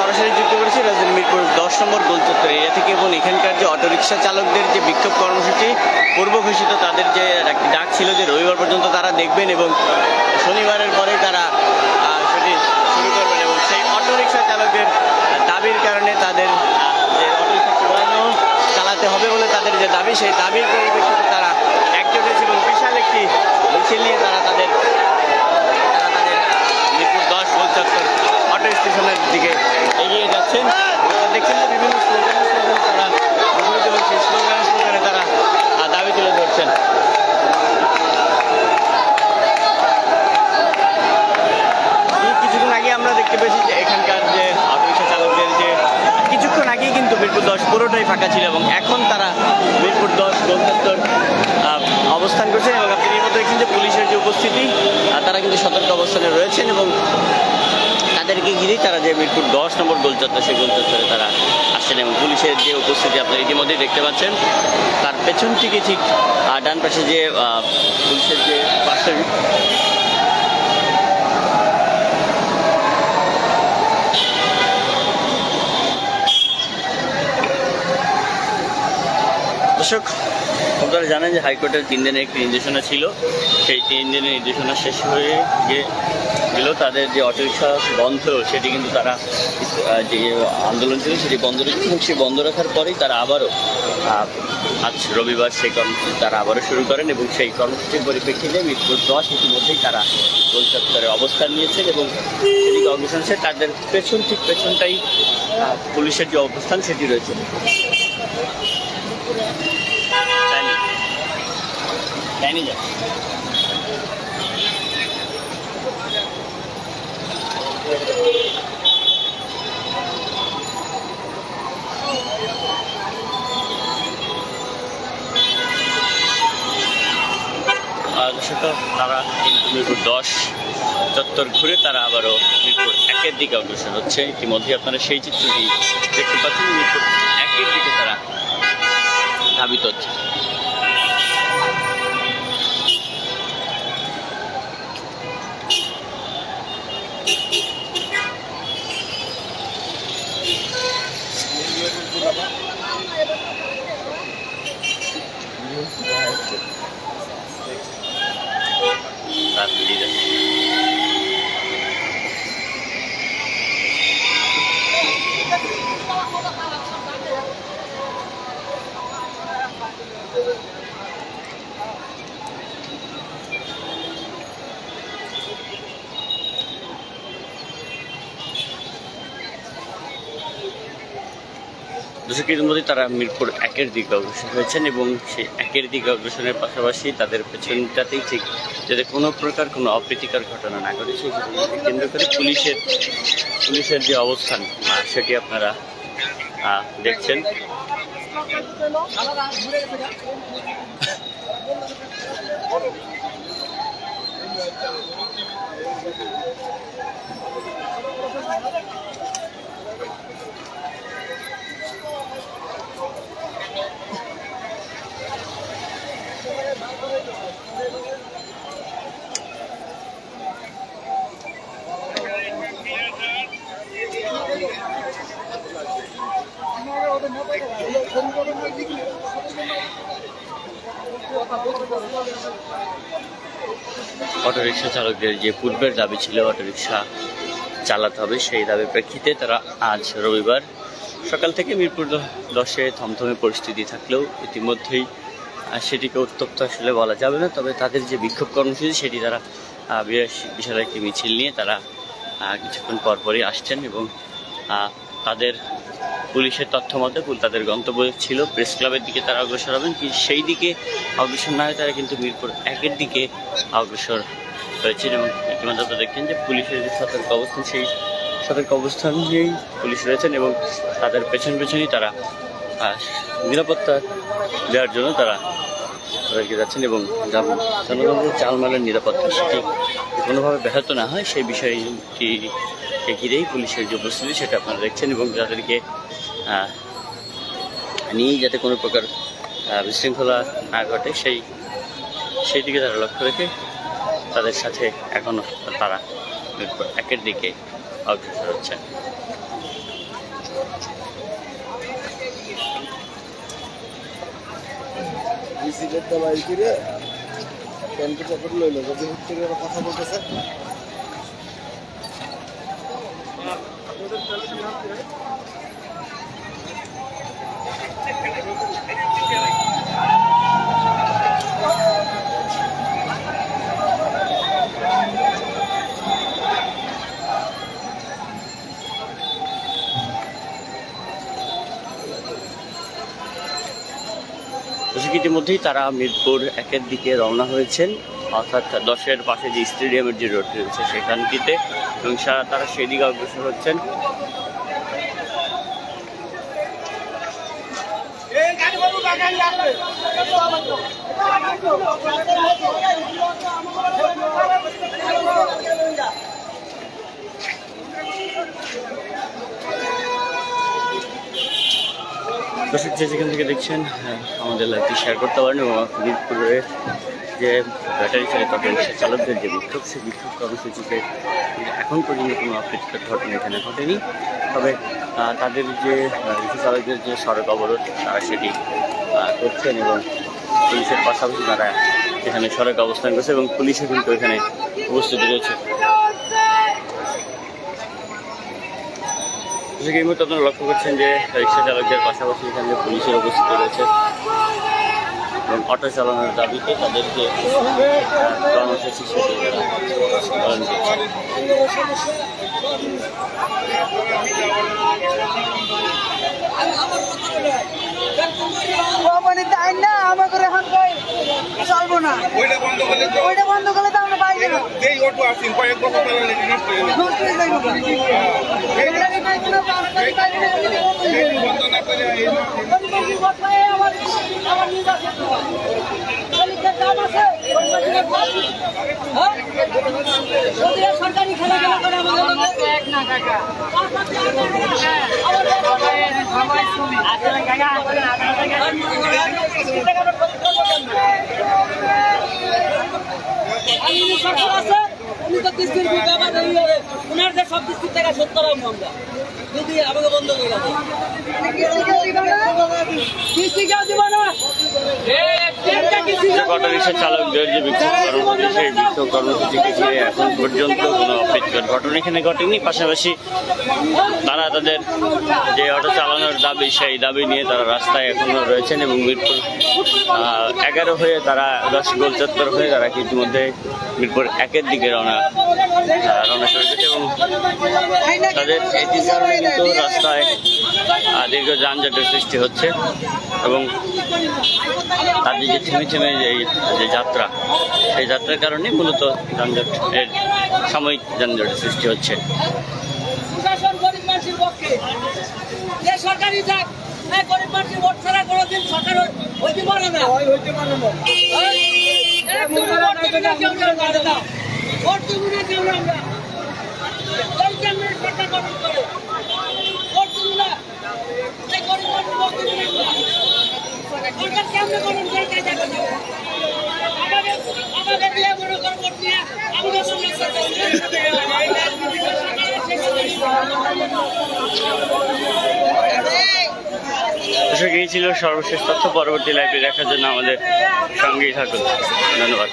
সরাসরি যুক্ত করেছি রাজধানী মিরপুর দশ নম্বর গোল চত্বর এরিয়া থেকে এবং এখানকার যে অটোরিকশা চালকদের যে বিক্ষোভ কর্মসূচি পূর্ব ঘোষিত, তাদের যে একটি ডাক ছিল যে রবিবার পর্যন্ত তারা দেখবেন এবং শনিবারের পরে তারা সেটি শুরু করবেন এবং সেই অটোরিকশা চালকদের দাবির কারণে তাদের যে অটোরিকশা চালানো, চালাতে হবে বলে তাদের যে দাবি, সেই দাবির পরিপ্রেক্ষিতে তারা একজোট হয়েছে এবং বিশাল একটি মিছিল নিয়ে তারা তাদের তারা তাদের মিরপুর দশ গোল চত্বর অটো স্টেশনের দিকে এগিয়ে যাচ্ছেন। দেখছেন যে বিভিন্ন তারা দাবি তুলে ধরছেন। কিছুক্ষণ আমরা দেখতে পেয়েছি যে এখানকার যে চালকদের যে কিছুক্ষণ আগেই কিন্তু দশ পুরোটাই ফাঁকা ছিল এবং এখন তারা মিরপুর দশ গোলচত্বর অবস্থান করছেন এবং আপনি এর মধ্যে দেখছেন যে পুলিশের যে উপস্থিতি তারা কিন্তু সতর্ক অবস্থানে রয়েছেন এবং তাদেরকে ঘিরেই তারা যে মিরপুর দশ নম্বর গোলচত্বর সেই গোলচত্বরে তারা আসছেন এবং পুলিশের যে উপস্থিতি আপনারা ইতিমধ্যেই দেখতে পাচ্ছেন, তার পেছন থেকে ঠিক ডান পাশে যে পুলিশের যে পার্সন দর্শক আপনারা জানেন যে হাইকোর্টের তিন দিনের একটি নির্দেশনা ছিল। সেই তিন দিনের নির্দেশনা শেষ হয়ে গিয়ে গেল। তাদের যে অটোরিক্সা বন্ধ, সেটি কিন্তু তারা যে আন্দোলন ছিল সেটি বন্ধ রেখেছে এবং সেই বন্ধ রাখার পরেই তারা আবারও আজ রবিবার সেই কর্মসূচি তারা আবারও শুরু করেন এবং সেই কর্মসূচির পরিপ্রেক্ষিতে মিরপুর দশ ইতিমধ্যেই তারা গোল চত্বরে অবস্থান নিয়েছেন এবং সেদিকে অগ্রসর তাদের পেছন, ঠিক পেছনটাই পুলিশের যে অবস্থান, সেটি রয়েছে। তাই নিয়ে যাও তারা মিরপুর দশ চত্বর ঘুরে তারা আবারও মিরপুর একের দিকে অগ্রসর হচ্ছে। ইতিমধ্যে আপনারা সেই চিত্রটি দেখতে পাচ্ছেন, মিরপুর একের দিকে তারা ধাবিত হচ্ছে। দর্শক ইতিমধ্যে তারা মিরপুর একের দিকে অগ্রসর হয়েছেন এবং সেই একের দিকে অগ্রসরের পাশাপাশি তাদের পেছনটাতেই ঠিক যাতে কোনো প্রকার কোনো অপ্রীতিকর ঘটনা না ঘটে, সেই কেন্দ্র করে পুলিশের পুলিশের যে অবস্থান সেটি আপনারা দেখছেন। অটোরিকশা চালকদের যে পূর্বের দাবি ছিল অটোরিকশা চালাতে হবে, সেই দাবির প্রেক্ষিতে তারা আজ রবিবার সকাল থেকে মিরপুর দশে থমথমে পরিস্থিতি থাকলেও ইতিমধ্যেই আহ, সেটিকে উত্তপ্ত আসলে বলা যাবে না তবে তাদের যে বিক্ষোভ কর্মসূচি সেটি তারা বিশাল একটি মিছিল নিয়ে তারা কিছুক্ষণ পরপরই আসছেন এবং তাদের পুলিশের তথ্য মতে তাদের গন্তব্য ছিল প্রেস ক্লাবের দিকে তারা অগ্রসর হবেন কি সেই দিকে অগ্রসর না হয়ে তারা কিন্তু মিরপুর একের দিকে অগ্রসর হয়েছেন এবং ইতিমধ্যে আপনারা দেখছেন যে পুলিশের যে সতর্ক অবস্থান সেই সতর্ক অবস্থান নিয়েই পুলিশ রয়েছেন এবং তাদের পেছন পেছনই তারা আহ, নিরাপত্তা দেওয়ার জন্য তারা তাদেরকে যাচ্ছেন এবং জন- জনগণের চালমালের নিরাপত্তা সেটি কোনোভাবে ব্যাহত না হয় সেই বিষয়টিকে ঘিরেই পুলিশের যে উপস্থিতি সেটা আপনারা দেখছেন এবং যাদেরকে আহ, নিয়েই যাতে কোনো প্রকার বিশৃঙ্খলা না ঘটে সেই সেই দিকে তারা লক্ষ্য রেখে তাদের সাথে এখনও তারা একের দিকে অগ্রসর হচ্ছে বিসিকের তলায় ফিরে প্যান্টে পকেট লইল যদি কথা বলতেছে। দর্শক, ইতিমধ্যেই তারা মিরপুর একের দিকে রওনা হয়েছেন। অর্থাৎ দশের পাশে যে স্টেডিয়ামের যে রোড রয়েছে সেখানটিতে এবং সা- তারা সেদিকে অগ্রসর হচ্ছেন। দর্শক যে যেখান থেকে দেখছেন হ্যাঁ, আমাদের লাইভটি শেয়ার করতে পারেন এবং মিরপুরে যে ব্যাটারি চালিত অটো রিক্সা চালকদের যে বিক্ষোভ সেই বিক্ষোভ কর্মসূচিতে এখন পর্যন্ত কোনো আপডেট ঘটনা এখানে ঘটেনি। তবে তাদের যে রিক্সা চালকদের যে সড়ক অবরোধ তারা সেটি করছেন এবং পুলিশের পাশাপাশি তারা এখানে সড়ক অবস্থান করছে এবং পুলিশও কিন্তু এখানে উপস্থিত রয়েছে। দর্শক, এই মুহূর্তে আপনারা লক্ষ্য করছেন যে রিক্সা চালকদের পাশাপাশি এখানে পুলিশের উপস্থিতি রয়েছে এবং অটো চালানোর দাবিতে তাদের যে আহ, কর্মসূচি সেটি পালন করছে। সরকারি খেলা খেলা করে আমাদের এক না কাকা। আমার আমি সরকার আছে উনি তো কিস্তির ব্যাপার ওনার যে সব কিস্তির টাকা শোধ করাবো আমরা। যদি আমাকে বন্ধ করে কিস্তি কেউ দিব না। চালকদের যে বিক্ষোভ কর্মসূচি সেই বিক্ষোভ কর্মসূচিকে ঘিরে এখন পর্যন্ত কোনো অপ্রীতিকর ঘটনা এখানে ঘটেনি। পাশাপাশি তারা তাদের যে অটো চালানোর দাবি সেই দাবি নিয়ে তারা রাস্তায় এখনও রয়েছেন এবং মিরপুর এগারো হয়ে তারা দশ গোল চত্বর হয়ে তারা ইতিমধ্যে মিরপুর একের দিকে রওনা রওনা করেছে এবং তাদের এটির কারণে কিন্তু রাস্তায় দীর্ঘ যানজটের সৃষ্টি হচ্ছে এবং তাদের যে থেমে থেমে যে যে যাত্রা সেই যাত্রার কারণে মূলত যানজট এর সাময়িক যানজটের সৃষ্টি হচ্ছে সরকারি যাক গরিব মানুষের ভোট ছাড়া কোনোদিন সরকার হইতে পারে না এই তুমি না এই ছিল সর্বশেষ তথ্য। পরবর্তী লাইভে দেখার জন্য আমাদের সঙ্গেই থাকুন। ধন্যবাদ।